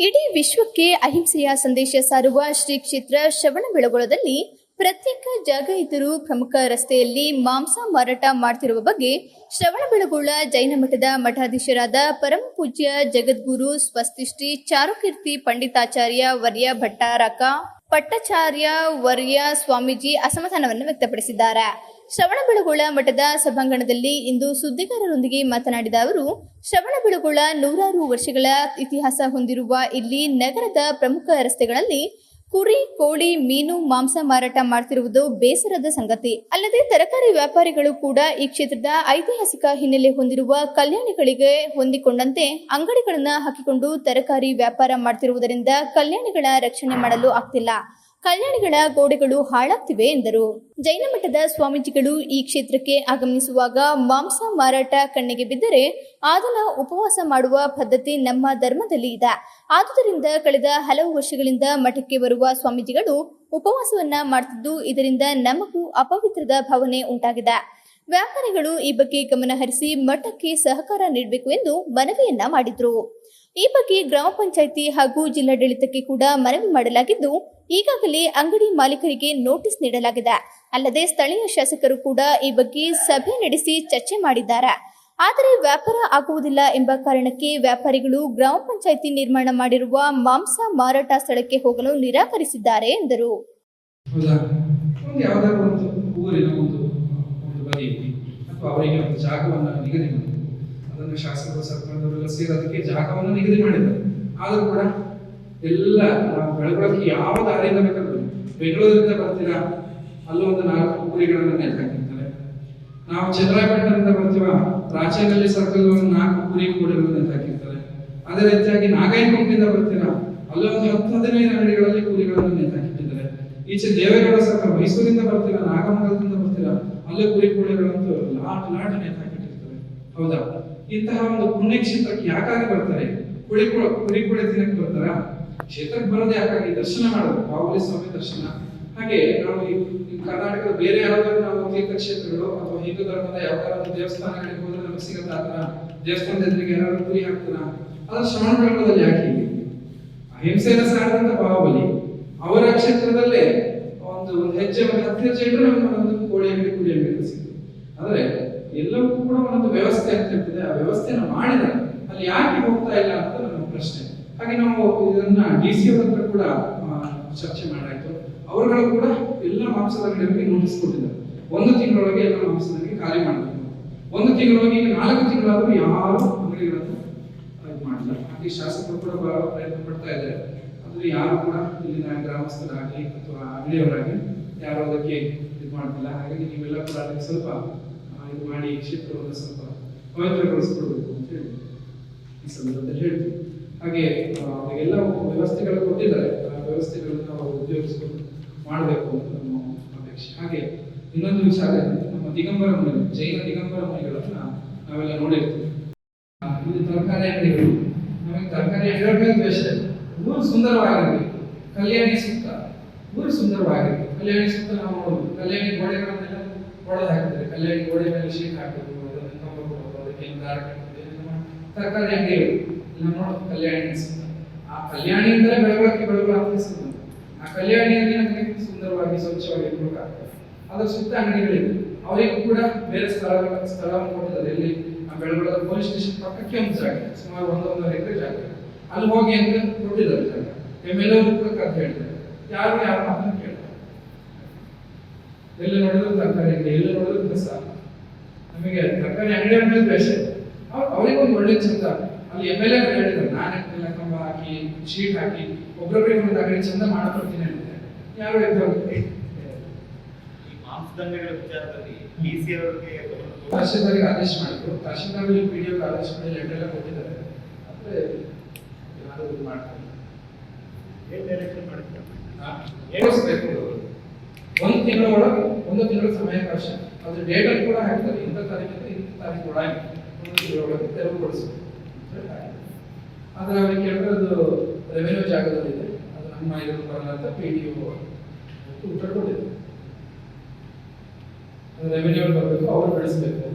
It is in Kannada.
ಇಡೀ ವಿಶ್ವಕ್ಕೆ ಅಹಿಂಸೆಯ ಸಂದೇಶ ಸಾರುವ ಶ್ರೀ ಕ್ಷೇತ್ರ ಶ್ರವಣಬೆಳಗೊಳದಲ್ಲಿ ಪ್ರತ್ಯೇಕ ಜಾಗ ಇದ್ದರೂ ಪ್ರಮುಖ ರಸ್ತೆಯಲ್ಲಿ ಮಾಂಸ ಮಾರಾಟ ಮಾಡ್ತಿರುವ ಬಗ್ಗೆ ಶ್ರವಣಬೆಳಗೊಳ ಜೈನ ಮಠದ ಮಠಾಧೀಶರಾದ ಪರಮ ಪೂಜ್ಯ ಜಗದ್ಗುರು ಸ್ವಸ್ತಿಶ್ರೀ ಚಾರುಕೀರ್ತಿ, ಪಂಡಿತಾಚಾರ್ಯ ವರ್ಯ ಭಟ್ಟಾರಕ ಪಟ್ಟಾಚಾರ್ಯ ವರ್ಯ ಸ್ವಾಮೀಜಿ ಅಸಮಾಧಾನವನ್ನು ವ್ಯಕ್ತಪಡಿಸಿದ್ದಾರೆ. ಶ್ರವಣಬೆಳಗೊಳ ಮಠದ ಸಭಾಂಗಣದಲ್ಲಿ ಇಂದು ಸುದ್ದಿಗಾರರೊಂದಿಗೆ ಮಾತನಾಡಿದ ಅವರು, ಶ್ರವಣಬೆಳಗೊಳ ನೂರಾರು ವರ್ಷಗಳ ಇತಿಹಾಸ ಹೊಂದಿರುವ ಇಲ್ಲಿ ನಗರದ ಪ್ರಮುಖ ರಸ್ತೆಗಳಲ್ಲಿ ಕುರಿ, ಕೋಳಿ, ಮೀನು, ಮಾಂಸ ಮಾರಾಟ ಮಾಡ್ತಿರುವುದು ಬೇಸರದ ಸಂಗತಿ. ಅಲ್ಲದೆ ತರಕಾರಿ ವ್ಯಾಪಾರಿಗಳು ಕೂಡ ಈ ಕ್ಷೇತ್ರದ ಐತಿಹಾಸಿಕ ಹಿನ್ನೆಲೆ ಹೊಂದಿರುವ ಕಲ್ಯಾಣಿಗಳಿಗೆ ಹೊಂದಿಕೊಂಡಂತೆ ಅಂಗಡಿಗಳನ್ನು ಹಾಕಿಕೊಂಡು ತರಕಾರಿ ವ್ಯಾಪಾರ ಮಾಡ್ತಿರುವುದರಿಂದ ಕಲ್ಯಾಣಿಗಳ ರಕ್ಷಣೆ ಮಾಡಲು ಆಗ್ತಿಲ್ಲ. ಕಲ್ಯಾಣಿಗಳ ಗೋಡೆಗಳು ಹಾಳಾಗ್ತಿವೆ ಎಂದರು. ಜೈನ ಮಠದ ಸ್ವಾಮೀಜಿಗಳು ಈ ಕ್ಷೇತ್ರಕ್ಕೆ ಆಗಮಿಸುವಾಗ ಮಾಂಸ ಮಾರಾಟ ಕಣ್ಣಿಗೆ ಬಿದ್ದರೆ ಆದನ ಉಪವಾಸ ಮಾಡುವ ಪದ್ಧತಿ ನಮ್ಮ ಧರ್ಮದಲ್ಲಿ ಇದೆ. ಆದುದರಿಂದ ಕಳೆದ ಹಲವು ವರ್ಷಗಳಿಂದ ಮಠಕ್ಕೆ ಬರುವ ಸ್ವಾಮೀಜಿಗಳು ಉಪವಾಸವನ್ನ ಮಾಡ್ತಿದ್ದು ಇದರಿಂದ ನಮಗೂ ಅಪವಿತ್ರದ ಭಾವನೆ ಉಂಟಾಗಿದೆ. ವ್ಯಾಪಾರಿಗಳು ಈ ಬಗ್ಗೆ ಗಮನ ಹರಿಸಿ ಮಠಕ್ಕೆ ಸಹಕಾರ ನೀಡಬೇಕು ಎಂದು ಮನವಿಯನ್ನ ಮಾಡಿದ್ರು. ಈ ಬಗ್ಗೆ ಗ್ರಾಮ ಪಂಚಾಯಿತಿ ಹಾಗೂ ಜಿಲ್ಲಾಡಳಿತಕ್ಕೆ ಕೂಡ ಮನವಿ ಮಾಡಲಾಗಿದ್ದು, ಈಗಾಗಲೇ ಅಂಗಡಿ ಮಾಲೀಕರಿಗೆ ನೋಟಿಸ್ ನೀಡಲಾಗಿದೆ. ಅಲ್ಲದೆ ಸ್ಥಳೀಯ ಶಾಸಕರು ಕೂಡ ಈ ಬಗ್ಗೆ ಸಭೆ ನಡೆಸಿ ಚರ್ಚೆ ಮಾಡಿದ್ದಾರೆ. ಆದರೆ ವ್ಯಾಪಾರ ಆಗುವುದಿಲ್ಲ ಎಂಬ ಕಾರಣಕ್ಕೆ ವ್ಯಾಪಾರಿಗಳು ಗ್ರಾಮ ಪಂಚಾಯಿತಿ ನಿರ್ಮಾಣ ಮಾಡಿರುವ ಮಾಂಸ ಮಾರಾಟ ಸ್ಥಳಕ್ಕೆ ಹೋಗಲು ನಿರಾಕರಿಸಿದ್ದಾರೆ ಎಂದರು. ಬದಿಯಲ್ಲಿ ಅಥವಾ ಅವರಿಗೆ ಒಂದು ಜಾಗವನ್ನು ನಿಗದಿ ಮಾಡಿ. ಅದನ್ನು ಶಾಸಕರು, ಸರ್ಕಾರದವರೆಲ್ಲ ಸೇರಿ ಅದಕ್ಕೆ ಜಾಗವನ್ನು ನಿಗದಿ ಮಾಡಿದ್ದಾರೆ. ಆದರೂ ಕೂಡ ಎಲ್ಲ ನಾವು ಬೆಳಗೊಳಕ್ಕೆ ಯಾವ ದಾರಿಯಿಂದ ಬೇಕಾದ್ರೂ ಬೆಂಗಳೂರಿಂದ ಬರ್ತೀರಾ? ಅಲ್ಲೊಂದು ನಾಲ್ಕು ಕುರಿಗಳನ್ನು ನೇತು ಹಾಕಿರ್ತಾರೆ ನಾವು ಚಂದ್ರಾಯಪಟ್ಟಣದಿಂದ ಬರ್ತೀವ? ರಾಜ್ಯದಲ್ಲಿ ಸರ್ಕಲ್ ಒಂದು ನಾಲ್ಕು ಕುರಿ ಕೂಡಿಗಳನ್ನು ನೇತು ಹಾಕಿರ್ತಾರೆ ಅದೇ ರೀತಿಯಾಗಿ ನಾಗಾಯಂಕುಂಬಿಂದ ಬರ್ತೀರಾ? ಅಲ್ಲೂ ಒಂದು ಹತ್ತು ಹದಿನೈದು ಅಂಗಡಿಗಳಲ್ಲಿ ಕೂಲಿಗಳನ್ನು ನೇತು ಈಚೆ ದೇವೇಗೌಡ ಸರ್ಕಾರ ಮೈಸೂರಿಂದ ಬರ್ತೀರಾ? ನಾಗಮಂಗಲದಿಂದ ಬರ್ತೀರಾ? ಅಲ್ಲೇ ಕುರಿ ಕೂಡಗಳಂತೂ ಲಾಟ್ ಲಾಟ್ ನೇತಾಕಿಟ್ಟಿರ್ತಾರೆ ಹೌದಾ? ಇಂತಹ ಒಂದು ಪುಣ್ಯಕ್ಷೇತ್ರಕ್ಕೆ ಯಾಕಾಗಿ ಬರ್ತಾರೆ? ಕುಳಿ ಕೂಡ ಕುರಿ ಕೂಡ ತಿನ್ನಕ್ಕೆ ಬರ್ತಾರ? ಕ್ಷೇತ್ರಕ್ಕೆ ಬರೋದೇ ಯಾಕಾಗಿ? ದರ್ಶನ ಮಾಡೋದು, ಬಾಹುಬಲಿ ಸ್ವಾಮಿ ದರ್ಶನ. ಹಾಗೆ ನಾವು ಈ ಕರ್ನಾಟಕದ ಬೇರೆ ಯಾವ್ದಾದ್ರು ನಾವು ತೀರ್ಥಕ್ಷೇತ್ರಗಳು ಅಥವಾ ಹಿಂದೂ ಧರ್ಮದ ಯಾವ್ದಾದ್ರು ದೇವಸ್ಥಾನಗಳಿಗೆ ಹೋದ್ರೆ ನಮಗೆ ಸಿಗತ್ತ ಆತರ ದೇವಸ್ಥಾನದ ಎದುರಿಗೆ ಏನಾದ್ರು ಕುರಿ ಹಾಕ್ತಾರ? ಅದ್ರ ಶ್ರವಣ ಬೆಳಗೊಳದಲ್ಲಿ ಯಾಕೆ ಅಹಿಂಸೆಯನ್ನು ಸಾರಿದಂತ ಬಾಹುಬಲಿ. ಅವರ ಕ್ಷೇತ್ರದಲ್ಲೇ ಒಂದು ಹೆಜ್ಜೆ, ಒಂದು ಹತ್ತು ಹೆಜ್ಜೆ ಒಂದು ಕೋಳಿ ಅಂಗಡಿ ಸಿಗುತ್ತೆ ಕೂಡ ಒಂದೊಂದು ವ್ಯವಸ್ಥೆ ಅಂತ ಇರ್ತದೆ ಆ ವ್ಯವಸ್ಥೆನ ಮಾಡಿದ್ರೆ ಅಲ್ಲಿ ಯಾಕೆ ಹೋಗ್ತಾ ಇಲ್ಲ ಅಂತ ನಮ್ಮ ಪ್ರಶ್ನೆ. ಹಾಗೆ ನಾವು ಇದನ್ನ ಡಿ ಸಿ ಕೂಡ ಚರ್ಚೆ ಮಾಡಾಯ್ತು. ಅವರುಗಳು ಕೂಡ ಎಲ್ಲ ಮಾಂಸದ ಅಂಗಡಿಗಳಿಗೆ ನೋಟಿಸ್ ಕೊಟ್ಟಿದ್ದಾರೆ. ಒಂದು ತಿಂಗಳೊಳಗೆ ಎಲ್ಲ ಮಾಂಸದ ಅಂಗಡಿ ಖಾಲಿ ಮಾಡಬೇಕು. ಒಂದು ತಿಂಗಳೊಳಗೆ ಈಗ ನಾಲ್ಕು ತಿಂಗಳಾದ್ರೂ ಯಾರು ಅಂಗಡಿಗಳನ್ನು ಮಾಡಿಲ್ಲ. ಹಾಗೆ ಶಾಸಕರು ಕೂಡ ಬಹಳ ಪ್ರಯತ್ನ ಪಡ್ತಾ ಇದ್ದಾರೆ. ಆದ್ರೆ ಯಾರು ಕೂಡ ಇಲ್ಲಿನ ಗ್ರಾಮಸ್ಥರಾಗಲಿ ಅಥವಾ ಅಂಗಡಿಯವರಾಗಲಿ ಯಾರು ಅದಕ್ಕೆ ಇದು ಮಾಡ್ತಿಲ್ಲ. ಹಾಗಾಗಿ ನೀವೆಲ್ಲ ಕೂಡ ಅದಕ್ಕೆ ಸ್ವಲ್ಪ ಇದು ಮಾಡಿ ಕ್ಷೇತ್ರವನ್ನು ಸ್ವಲ್ಪ ಪವಿತ್ರಗೊಳಿಸ್ಕೊಡ್ಬೇಕು ಅಂತ ಹೇಳಿ ಈ ಸಂದರ್ಭದಲ್ಲಿ ಹೇಳ್ತೀವಿ ಹಾಗೆ ಅವರಿಗೆಲ್ಲ ವ್ಯವಸ್ಥೆಗಳು ಕೊಟ್ಟಿದ್ದಾರೆ. ಆ ವ್ಯವಸ್ಥೆಗಳನ್ನು ನಾವು ಉಪಯೋಗಿಸ್ಕೊಂಡು ಮಾಡಬೇಕು ಅಂತ ನಮ್ಮ ಅಪೇಕ್ಷೆ. ಹಾಗೆ ಇನ್ನೊಂದು ವಿಚಾರ ನಮ್ಮ ದಿಗಂಬರ ಮನೆಗಳು ಜೈನ ದಿಗಂಬರ ಮನೆಗಳನ್ನು ನಾವೆಲ್ಲ ನೋಡಿರ್ತೀವಿ. ಇದು ತರಕಾರಿ ಅಂಗಡಿಗಳು. ನಮಗೆ ತರಕಾರಿ ಹೇಳಬೇಕು ಅಷ್ಟೇ ಸುಂದರವಾಗಿರ್ಬೇಕು. ಕಲ್ಯಾಣಿ ಊರು ಸುಂದರವಾಗಿರುತ್ತೆ ಕಲ್ಯಾಣಿ ಸುತ್ತ ನಾವು ನೋಡುದು ಕಲ್ಯಾಣಿ ಗೋಡೆಗಳನ್ನೆಲ್ಲ ಒಡೆದು ಹಾಕಿದ್ರೆ ಕಲ್ಯಾಣಿ ಗೋಡೆ ಮೇಲೆ ಶೀಟ್ ಹಾಕೋದು ಅದನ್ನು ಅದಕ್ಕೆ ದಾರ ತರಕಾರಿ ಅಂಗಡಿ ಇಲ್ಲ ನೋಡೋದು ಕಲ್ಯಾಣಿ ಸುತ್ತ ಆ ಕಲ್ಯಾಣಿಯಿಂದಲೇ ಬೆಳವಣಿಗೆ ಬೆಳವಣಿಗೆ ಸುಂದರ ಆ ಕಲ್ಯಾಣಿಯಲ್ಲಿ ನಮಗೆ ಸುಂದರವಾಗಿ, ಸ್ವಚ್ಛವಾಗಿ ಇರ್ಬೇಕಾಗ್ತದೆ ಅದರ ಸುತ್ತ ಅಂಗಡಿಗಳಿದೆ. ಅವರಿಗೂ ಕೂಡ ಬೇರೆ ಸ್ಥಳಗಳ, ಸ್ಥಳವನ್ನು ಕೊಟ್ಟಿದ್ದಾರೆ. ಇಲ್ಲಿ ಆ ಬೆಳಗೊಳದ ಪೊಲೀಸ್ ಸ್ಟೇಷನ್ ಪಕ್ಕಕ್ಕೆ ಒಂದು ಜಾಗ. ಸುಮಾರು ಒಂದೊಂದು ಎಕರೆ ಜಾಗ ಅಲ್ಲಿ ಹೋಗಿ ಅಂತ ಕೊಟ್ಟಿದ್ದಾರೆ ಜಾಗ. ಎಂ ಎಲ್ ಯಾರು ಯಾರು ಮಾತನ್ನು ಕೇಳ್ತಾರೆ? ಎಲ್ಲ ನೋಡಿದ್ರು ತರಕಾರಿ ಎಲ್ಲಿ ನೋಡಿದ್ರು ಕಸ. ನಮಗೆ ತರಕಾರಿ ಅಂಗಡಿ ಅಂದ್ರೆ ದ್ವೇಷ. ಅವ್ರಿಗೆ ಒಂದು ಒಳ್ಳೆ ಚಂದ. ಅಲ್ಲಿ ಎಂ ಎಲ್ ಎ ಹೇಳಿದ್ರು ನಾನೇ ಎಲ್ಲ ಕಂಬ ಹಾಕಿ ಶೀಟ್ ಹಾಕಿ ಒಬ್ಬರೊಬ್ಬರಿಗೆ ಒಂದು ಅಂಗಡಿ ಚಂದ ಮಾಡ್ಕೊಡ್ತೀನಿ ಅಂತ. ಯಾರು ಎದ್ದು ಹೋಗ್ತಾರೆ ಈ ಮಾಂಸದಂಗಡಿಗಳ ವಿಚಾರದಲ್ಲಿ ಡಿ ಸಿ ಅವರಿಗೆ ತಹಶೀಲ್ದಾರಿಗೆ ಆದೇಶ ಮಾಡಿದ್ರು. ತಹಶೀಲ್ದಾರ್ ಪಿ ಡಿ ಆದೇಶ ಮಾಡಿ ಲೆಟರ್ ಎಲ್ಲ ಕೊಟ್ಟಿದ್ದಾರೆ. ಅಂದ್ರೆ ಯಾರು ಇದು ಮಾಡ್ತಾರೆ ಏನ್ ಡೈರೆಕ್ಷನ್ ಮಾಡಿದ್ರು ಏಳಿಸ್ಬೇಕು ಅವರು. ಒಂದು ತಿಂಗಳ ಒಳಗೆ ಒಂದು ತಿಂಗಳ ಸಮಯಾವಕಾಶ ಅದು ಡೇಟ್ ಅಲ್ಲಿ ಕೂಡ ಹಾಕ್ತಾರೆ. ಇಂಥ ತಾರೀಕಿಂದ ಇಂಥ ತಾರೀಕು ಒಳಗೆ ಒಂದು ತಿಂಗಳೊಳಗೆ ಆದ್ರೆ ಅವ್ರಿಗೆ ಕೇಳಿದ್ರೆ ಅದು ರೆವೆನ್ಯೂ ಅದು ನಮ್ಮ ಇರೋ ಬರಲ್ಲ ಅಂತ ಪಿ ಡಿ ಉತ್ತರ ಕೊಟ್ಟಿದೆ ರೆವೆನ್ಯೂ ಬರಬೇಕು. ಅವ್ರು ಬೆಳೆಸಬೇಕು.